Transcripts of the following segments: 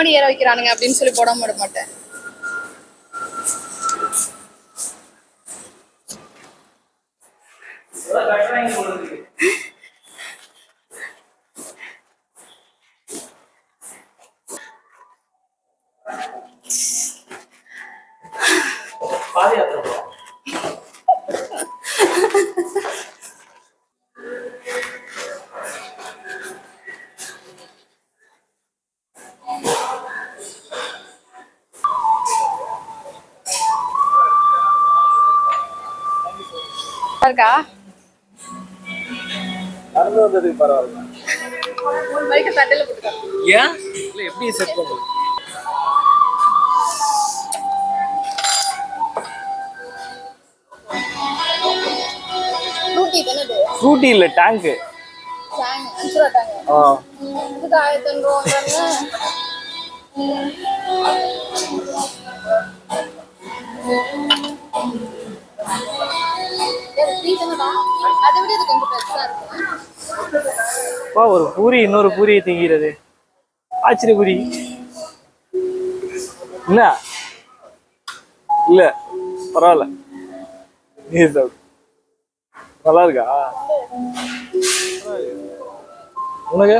மாடி ஏற வைக்கிறானுங்க அப்படின்னு சொல்லி போடாம விட மாட்டேன் இருக்கா நடந்து வந்ததுக்கு பரவாயில்ல. ஏன்? இல்லை எப்படி செட் பண்ணுறது ஃப்ரூட்டி இல்லை டேங்க்கு டேங் அஞ்சு ரூபா டேங் ஆ. இதுக்கு ஆயிரத்தி ஐநூறு ரூபாங்க அதை விட இது கொஞ்சம் பெருசா இருக்கும் அப்பா ஒரு பூரி இன்னொரு பூரியை திங்கிறது. ஆச்சரிய பூரி. என்ன? இல்ல பரவாயில்ல. நீ சாப்பிடு. நல்லா இருக்கா? உனக்கு?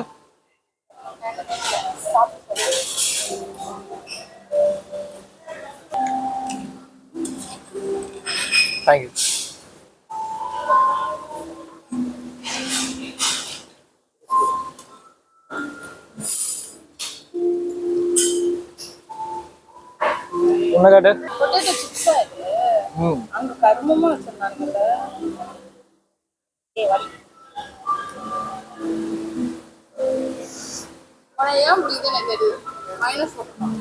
தேங்க்யூ உன்னை காட்டு ம். அங்க கருமமா வச்சிருந்தாங்கல்ல. ஏய், வலி. ஆனா ஏன் முடியுது எனக்கு தெரியுது மைனஸ் போட்டுருக்கான்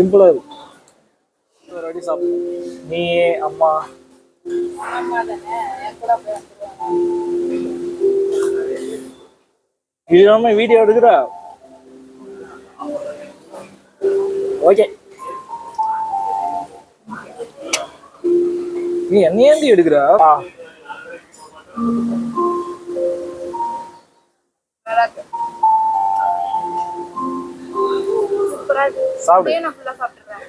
சிம்பிளா இருக்கு. ஒரு வாட்டி சாப்பிடு. நீ அம்மா. இது நம்ம வீடியோ எடுக்கிறா ஓகே. நீ என்னையேந்தி எடுக்கிறா? சாப்பிடு. நான் ஃபுல்லா சாப்பிட்டுறேன்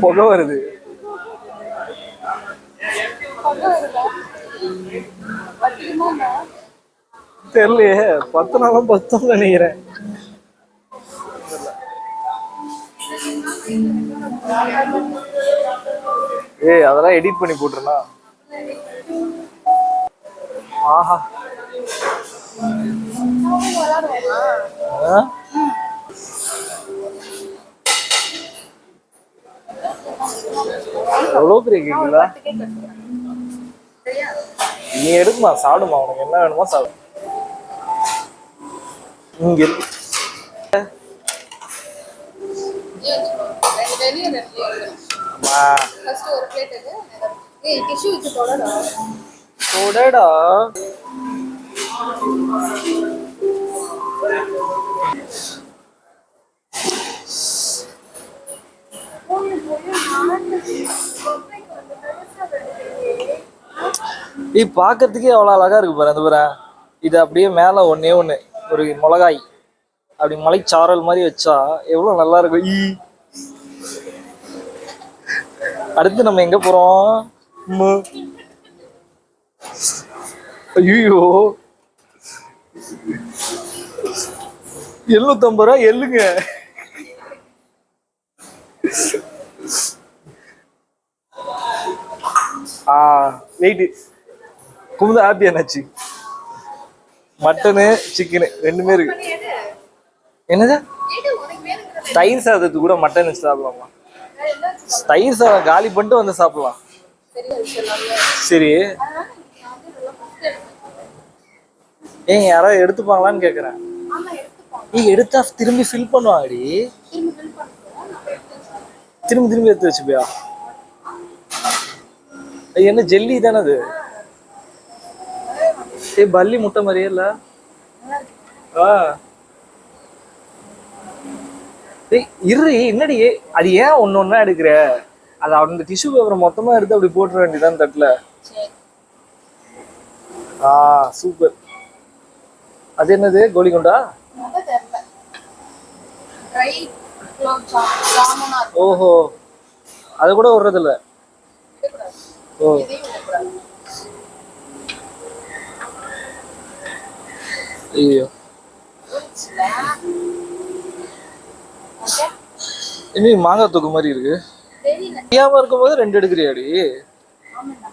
புகை வருது. தெரியலையே பத்து நாளும் பத்தும் நினைக்கிறேன். ஏய் அதெல்லாம் எடிட் பண்ணி போட்டுருனா ஆஹா? எவ்வளோ பெரிய சரியா? நீ எடுக்குமா சாப்பிடுமா உனக்கு என்ன வேணுமோ சாப்பிடு இங்க இருக்கு. ஏன் ரெண்டு வெளியே ரெண்டு எடுக்கணும் அம்மா ஃபர்ஸ்ட் ஒரு பிளேட் எடு ஏய் டிஷ்யூ வச்சு தொடடா போடடா நீ பார்க்கறதுக்கே அவ்வளோ அழகா இருக்கு பாரு அந்த பாரு. இது அப்படியே மேலே ஒன்றே ஒன்று ஒரு மிளகாய். அப்படி மலைச்சாரல் மாதிரி வச்சா எவ்வளோ நல்லா இருக்கும். ஈ. அடுத்து நம்ம எங்க போறோம்? ஐயோ எழுநூத்தம்பது ரூபா எள்ளுங்க. ஆ வெயிட்டு குமுதா ஹாப்பி என்னாச்சு? மட்டனு சிக்கனு ரெண்டுமே இருக்கு. என்னதா? என்னது தயிர் சாதத்துக்கு கூட மட்டன் வச்சு சாப்பிடலாமா? தயிர் சாதம் காலி பண்ணிட்டு வந்து சாப்பிடலாம். சரி. ஏன் யாராவது எடுத்துப்பாங்களான்னு கேக்குறேன். நீ எடுத்தா திரும்பி ஃபில் பண்ணுவாடி திரும்பி திரும்பி எடுத்து வச்சுப்பியா? என்ன ஜெல்லி தானே அது? ஏய் பல்லி முட்டை மாதிரியே இல்ல. ஆ. ஏய் இரு என்னடி அது ஏன் ஒன்னு ஒண்ணா எடுக்கிற? அது அந்த டிஷ்யூ பேப்பர் மொத்தமா எடுத்து அப்படி போட்டுற வேண்டியதான் தட்டுல. ஆ சூப்பர் அது என்னது கோலிகுண்டா? ஓஹோ. அது கூட விடுறது இல்ல ஓ. ஐயோ இன்னும் மாங்காய் தூக்கு மாதிரி இருக்கு தெரியல தெரியாம இருக்கும்போது ரெண்டு எடுக்கிறியாடி ஆமாண்டா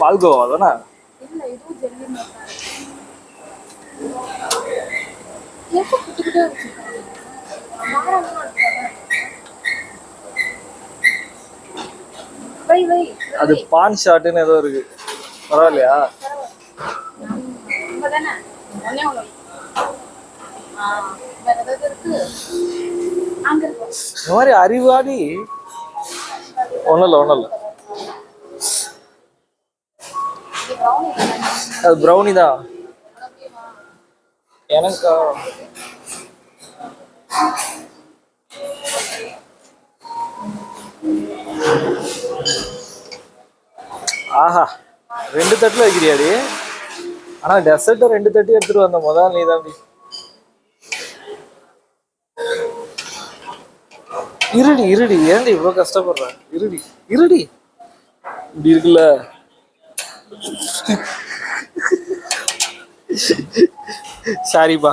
பால்கோவா தானே அது பான் ஷாட்டுன்னு ஏதோ இருக்கு பரவாயில்லையா நம்ம தானே ஒன்னே ஒன்று ஆ வேற ஏதாவது இருக்கு? அங்க இருக்கு. இந்த மாதிரி அறிவாடி ஒன்றும் இல்லை ஒன்றும் அது ப்ரௌனி தான். எனக்கா? ஆஹா ரெண்டு தட்டுல வைக்கிறியாடி? ஆனா டெசர்ட் ரெண்டு தட்டி எடுத்துட்டு வந்த முதல் நீ தான் இருடி இருடி. ஏன்டி இவ்வளவு கஷ்டப்படுற? இருடி இருடி. இப்படி இருக்குல்ல. சாரிப்பா.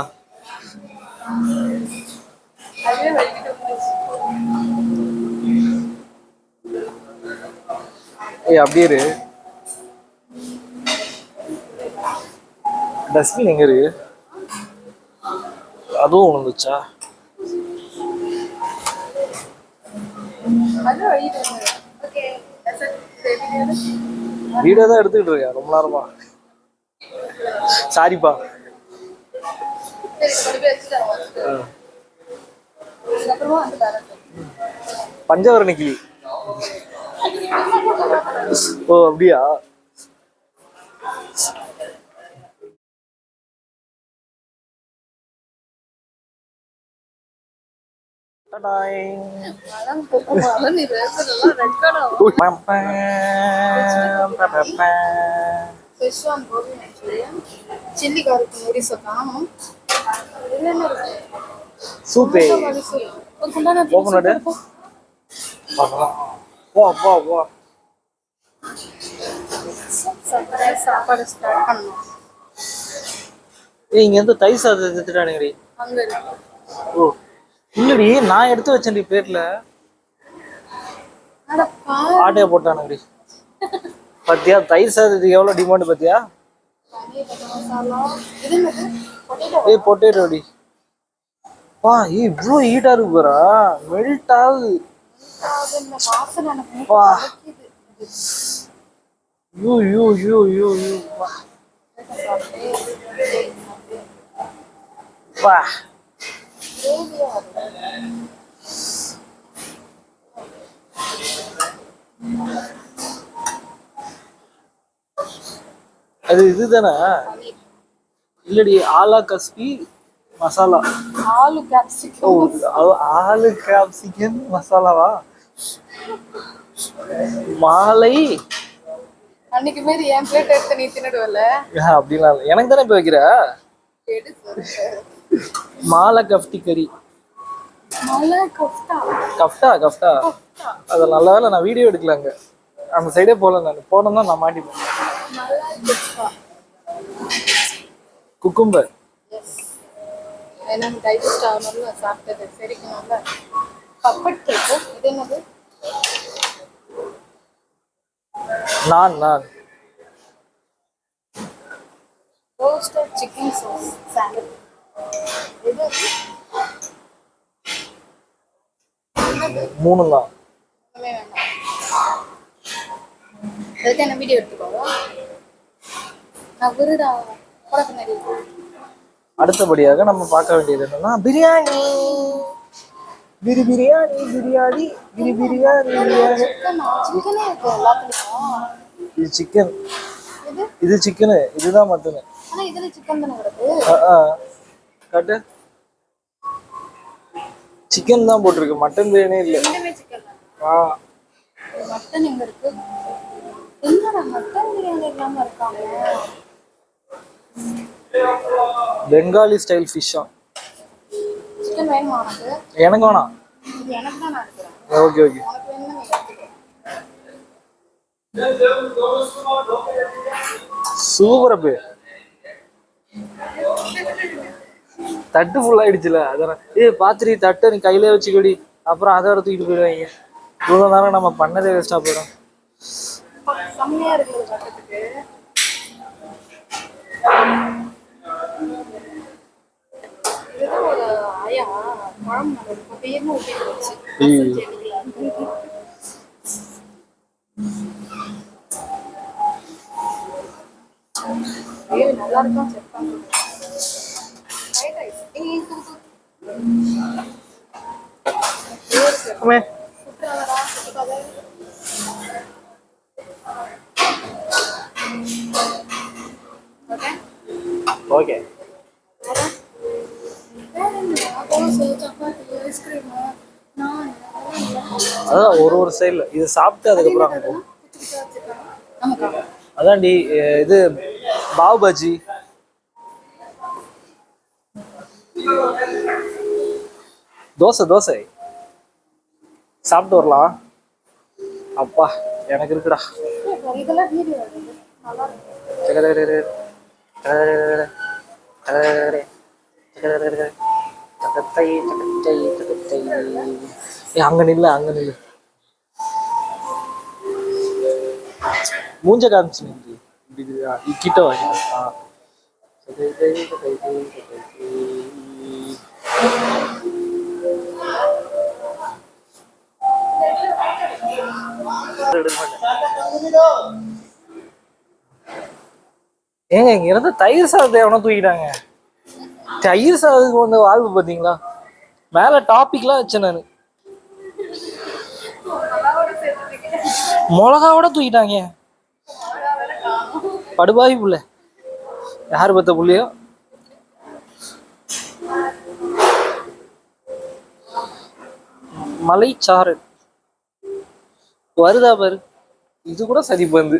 ஏய் அப்படியே இரு டஸ்ட்பின் எங்க இருக்கு? அதுவும் டெசர்ட் வீடியோ தான் எடுத்துக்கிட்டு இருக்கேன் ரொம்ப நேரமா. சாரிப்பா. பஞ்சவரணி கிளி. ஓ அப்படியா? சில்லி இதுல என்ன இருக்கு சூப்பே. பார்க்கலாம். போ போ போ சாப்பாடு ஸ்டார்ட் பண்ணணும் ஏய் இங்க இருந்து தயிர் சாதத்தை எடுத்துட்டானுங்கடி அங்க ஓ இல்லடி நான் எடுத்து அட பாரு ஆட்டையை போட்டானுங்கடி. பாத்தியா தயிர் சாதத்துக்கு எவ்வளவு டிமாண்ட் பாத்தியா? ஏய் பொட்டேட்டோடி வா ஏய் இவ்வளோ ஹீட்டா இருக்கு பாரா. மெல்ட் ஆகுது. வலிக்குது. You you you you you வா சாப்பிட்டு, சாப்பிட்டு. வா கிரேவியா வருது. அது இதுதானே. இல்லடி ஆலா கஸ்பி மசாலா ஆலு கேப்சிகம் ஆலு கேப்சிகன் மசாலாவா மாலை அன்னைக்கு மாரி என் பிளேட் எடுத்து நீ தின்னுடுவல அப்படிலாம் இல்லை. எனக்கு தானே இப்போ வைக்கிற. மாலை கஃப்டி கறி. கொஃப்டா கஃப்டா அது நல்ல வேலை நான் வீடியோ எடுக்கலாங்க. அந்த சைடே போகல நான். போனோம்னா நான் மாட்டிப்பேன் குக்கும்பர். நான் நான் ரோஸ்டட் சிக்கன் சாஸ் சாலட் மூணு தான் ஒண்ணுமே வேண்டாம் அதுக்கு என்ன வீடியோ எடுத்துக்கோவா நான் விருடா கூட பின்னாடி அடுத்தபடியாக நம்ம பார்க்க வேண்டியது என்னன்னா பிரியாணி. பிரி பிரியாணி பிரியாணி பிரி பிரியாணி இது சிக்கன் இது? இது சிக்கனு இதுதான் மட்டனு ஆனா இதுல சிக்கன் தானே வருது. காட்டு. சிக்கன் தான் போட்டிருக்கு. மட்டன் பிரியாணி இல்லை. ரெண்டுமே சிக்கன் தான். ஆ. மட்டன் எங்க இருக்கு? என்னடா மட்டன் பிரியாணி இல்லாம இருக்காங்க? பெங்காலி ஸ்டைல் ஃபிஷ்ஷா சிக்கன் வேணுமா எனக்கு வேணாம். இது எனக்கு தான் நான் எடுக்கிறேன். ஓகே ஓகே உனக்கு எடுத்துக்கோ. சூப்பர் அப்பு. தட்டு ஃபுல் ஆயிடுச்சுல. அதான் ஏய் பாத்திரி தட்டை நீ கையிலே வச்சுக்கடி. அப்புறம் அதை தூக்கிட்டு போயிடுவாங்க. இவ்வளோ நேரம் நம்ம பண்ணதே வேஸ்ட்டாக போயிடும். நல்லா இருக்கும் செக் ஓகே அதான் ஒரு ஒரு சைடில் இது சாப்பிட்டு அதுக்கப்புறம் அங்கே அதான்டி இது பாவ் பஜ்ஜி தோசை தோசை சாப்பிட்டு வரலாம் அப்பா எனக்கு இருக்குடா இதெல்லாம் வீடியோ நல்லா இருக்கு ஏய், அங்க நில்ல அங்க நில்லு மூஞ்ச காமிச்சு நில்லு இப்படி இது, ஆ, இ- கிட்ட வா கிட்ட. ஆ. ஏங்க இங்க இருந்து தயிர் சாதத்தை எவனோ தூக்கிட்டாங்க. தயிர் சாதத்துக்கு வந்த வாழ்வு பாத்தீங்களா? மேல டாபிக்லாம் வச்சேன் நானு. மிளகாவோட தூக்கிட்டாங்க. படுபாவி புள்ள. யார் பத்த புள்ளையோ? மலைச்சாறு. வருதா பாரு. இது கூட சதி பந்து.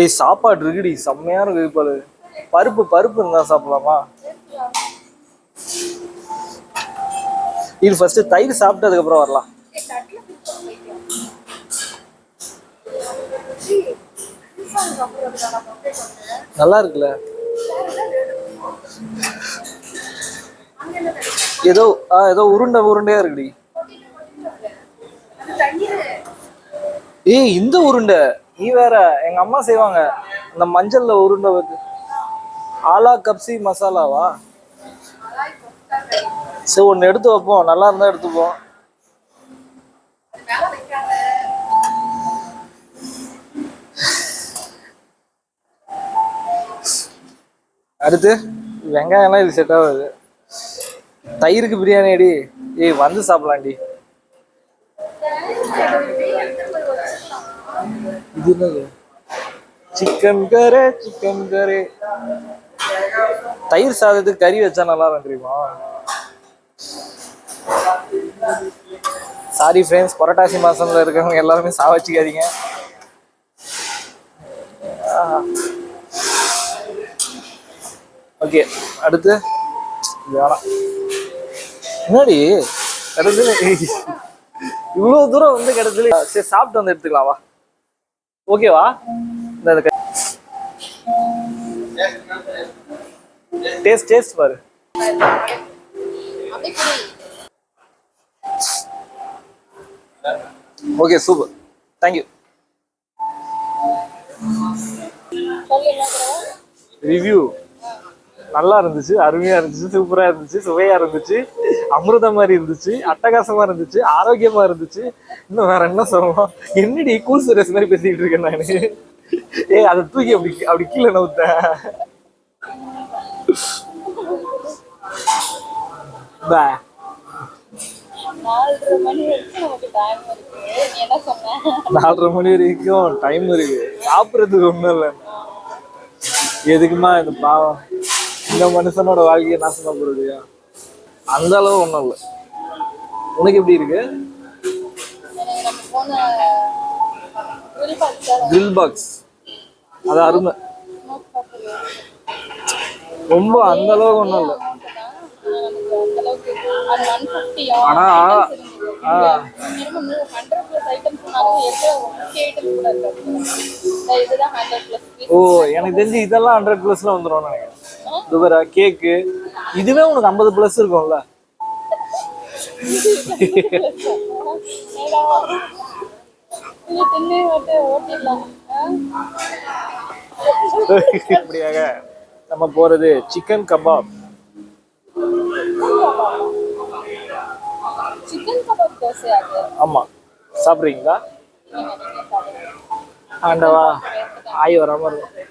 ஏய் சாப்பாடு இருக்குடி. செம்மையா இருக்கு பாரு. பருப்பு பருப்பு இருந்தா சாப்பிடலாமா? இது ஃபர்ஸ்ட் தயிர் சாப்பிட்டதுக்கு அதுக்கப்புறம் வரலாம். நல்லா இருக்குல்ல ஏதோ ஆ ஏதோ உருண்டை உருண்டையா இருக்குடி. ஏய் இந்த உருண்டை. நீ வேற எங்க அம்மா செய்வாங்க. இந்த மஞ்சள்ல உருண்டை வந்து ஆலா கப்சி மசாலாவா? சரி ஒன்று எடுத்து வைப்போம். நல்லா இருந்தா எடுத்துப்போம். அடுத்து? வெங்காயம்லாம் இது செட் ஆகாது. தயிருக்கு பிரியாணி அடி. ஏய் வந்து சாப்பிடலாம்டி. இது என்னது? சிக்கன் கரே சிக்கன் கரே தயிர் சாதத்துக்கு கறி வச்சா நல்லா இருக்கும் தெரியுமா? சாரி ஃப்ரெண்ட்ஸ் புரட்டாசி மாசம்ல இருக்கவங்க எல்லாருமே சாவச்சிக்காதீங்க ஓகே அடுத்து வேணாம். என்னடி? கிடைச்சது இவ்வளவு தூரம் வந்து கிடைச்சது சரி சாப்பிட்டு வந்து எடுத்துக்கலாம் வா. ஓகேவா இந்த டேஸ்ட் டேஸ்ட் பாரு. Okay super thank you review நல்லா இருந்துச்சு அருமையா இருந்துச்சு சூப்பரா இருந்துச்சு சுவையா இருந்துச்சு அமிர்தம் மாதிரி இருந்துச்சு அட்டகாசமா இருந்துச்சு ஆரோக்கியமா இருந்துச்சு. இன்னும் வேற என்ன சொல்லலாம் என்னடி கூல் சுரேஷ் மாதிரி பேசிக்கிட்டு இருக்கேன் நானு? ஏய் அதை தூக்கி அப்படி அப்படி கீழே நவுத்த பா. நாலரை மணி வரைக்கும் நமக்கு டைம் இருக்கு. நீ என்ன சொன்ன? நாலரை மணி வரைக்கும் டைம் இருக்கு. சாப்பிட்றதுக்கு ஒன்றும் இல்லை. எதுக்குமா இந்த பாவம்? இந்த மனுஷனோட வாழ்க்கையை நாசமா போறதுயா அந்த அளவு ஒன்றும் இல்லை. உனக்கு எப்படி இருக்கு? கிரில் பாக்ஸ் அது அருமை. ரொம்ப அந்த அளவுக்கு ஒன்றும் இல்லை. எனக்கு ஓ எனக்கு தெரிஞ்சு இதெல்லாம் ஹண்ட்ரட் ப்ளஸ்ல வந்துடும் நினைக்கிறேன். துபரா கேக்கு இதுவே உனக்கு ஐம்பது ப்ளஸ் இருக்கும்ல? இப்படியாக நம்ம போறது சிக்கன் கபாப் ஆமாம் சாப்பிட்றீங்களா? ஆண்டவா ஆய் வராமல் இருக்கும்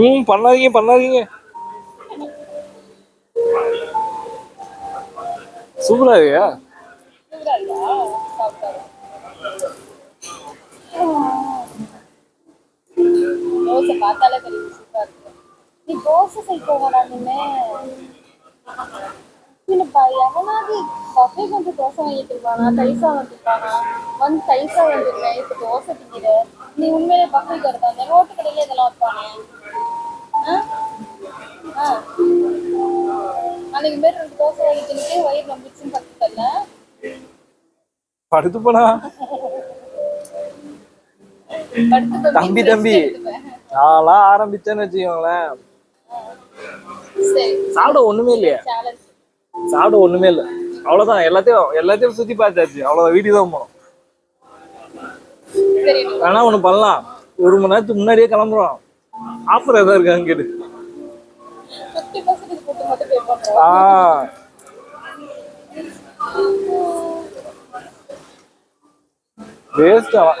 ம் பண்ணாதீங்க பண்ணாதீங்க. சூப்பரா இருக்கியா பார்த்தாலே தெரியும் சூப்பரா இருக்கு. நீ தோசை செய்ய போகலாமே இல்லப்பா எவனாவது பஃபே கொஞ்சம் தோசை வாங்கிட்டு இருப்பானா வந்துருப்பானா வந்து தைசா வந்துருக்கேன் இப்போ தோசை திங்கிற நீ உண்மையிலே பஃபே கடை ரோட்டு கடையில இதெல்லாம் வைப்பானே அன்னைக்கு மாரி ரெண்டு தோசை வாங்கி தின்னுட்டு வயிறு நம்பிச்சுன்னு பக்கத்துல படுத்து போனா தம்பி தம்பி. நான்லாம் ஆரம்பிச்சேன்னு வச்சுக்கோங்களேன். சாப்பிட ஒண்ணுமே இல்லையா. சாப்பிட ஒண்ணுமே இல்லை. அவ்வளவுதான். எல்லாத்தையும் எல்லாத்தையும் சுத்தி பார்த்தாச்சு. அவ்வளவுதான். வீட்டுக்கு தான் போனோம். வேணா ஒண்ணு பண்ணலாம். ஒரு மணி நேரத்துக்கு முன்னாடியே கிளம்புறோம். ஆஃபர் ஏதாவது இருக்கான்னு கேட்டு ஆ. வேஸ்ட் அவன்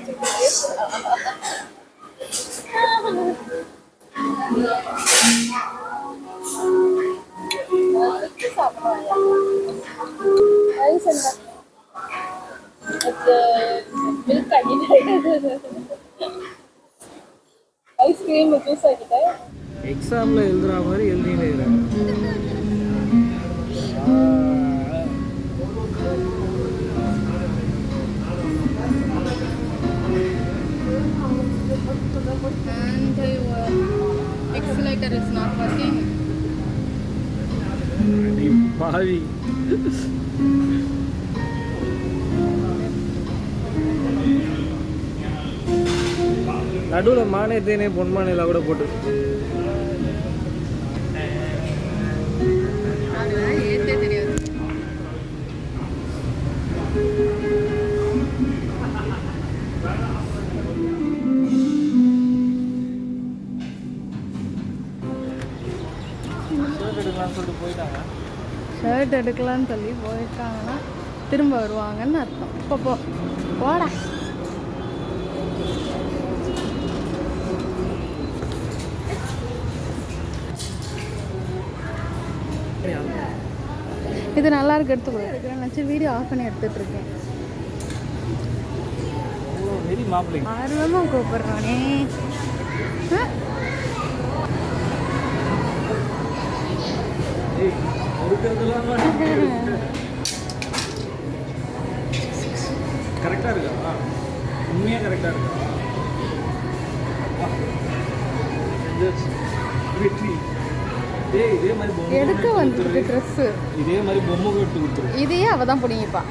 ஐஸ்கிரீம் ஜூஸ் ஆகிட்டேன் எக்ஸாம்ல எழுதுற மாதிரி எழுதினு and uh, accelerator is not working. பாவி நடுவில் மானே தேனே பொன்மானையில் கூட போட்டு ஷர்ட் எடுக்கலாம்னு சொல்லி போயிருக்காங்கன்னா திரும்ப வருவாங்கன்னு அர்த்தம். இப்போ போ. போடா. இது நல்லா இருக்கு எடுத்து கூட எடுக்கிறேன் நினச்சி வீடியோ ஆஃப் பண்ணி எடுத்துட்டு இருக்கேன் ஆர்வமாக கூப்பிடுறானே? கரெக்டாக இருக்கா? உண்மையாக கரெக்டாக இருக்கா? எடுக்க வந்துருக்கு ட்ரெஸ்ஸு இதே மாதிரி பொம்மை எடுத்து கொடுத்துரு. இதையே அவள் தான் பிடிங்கிப்பா.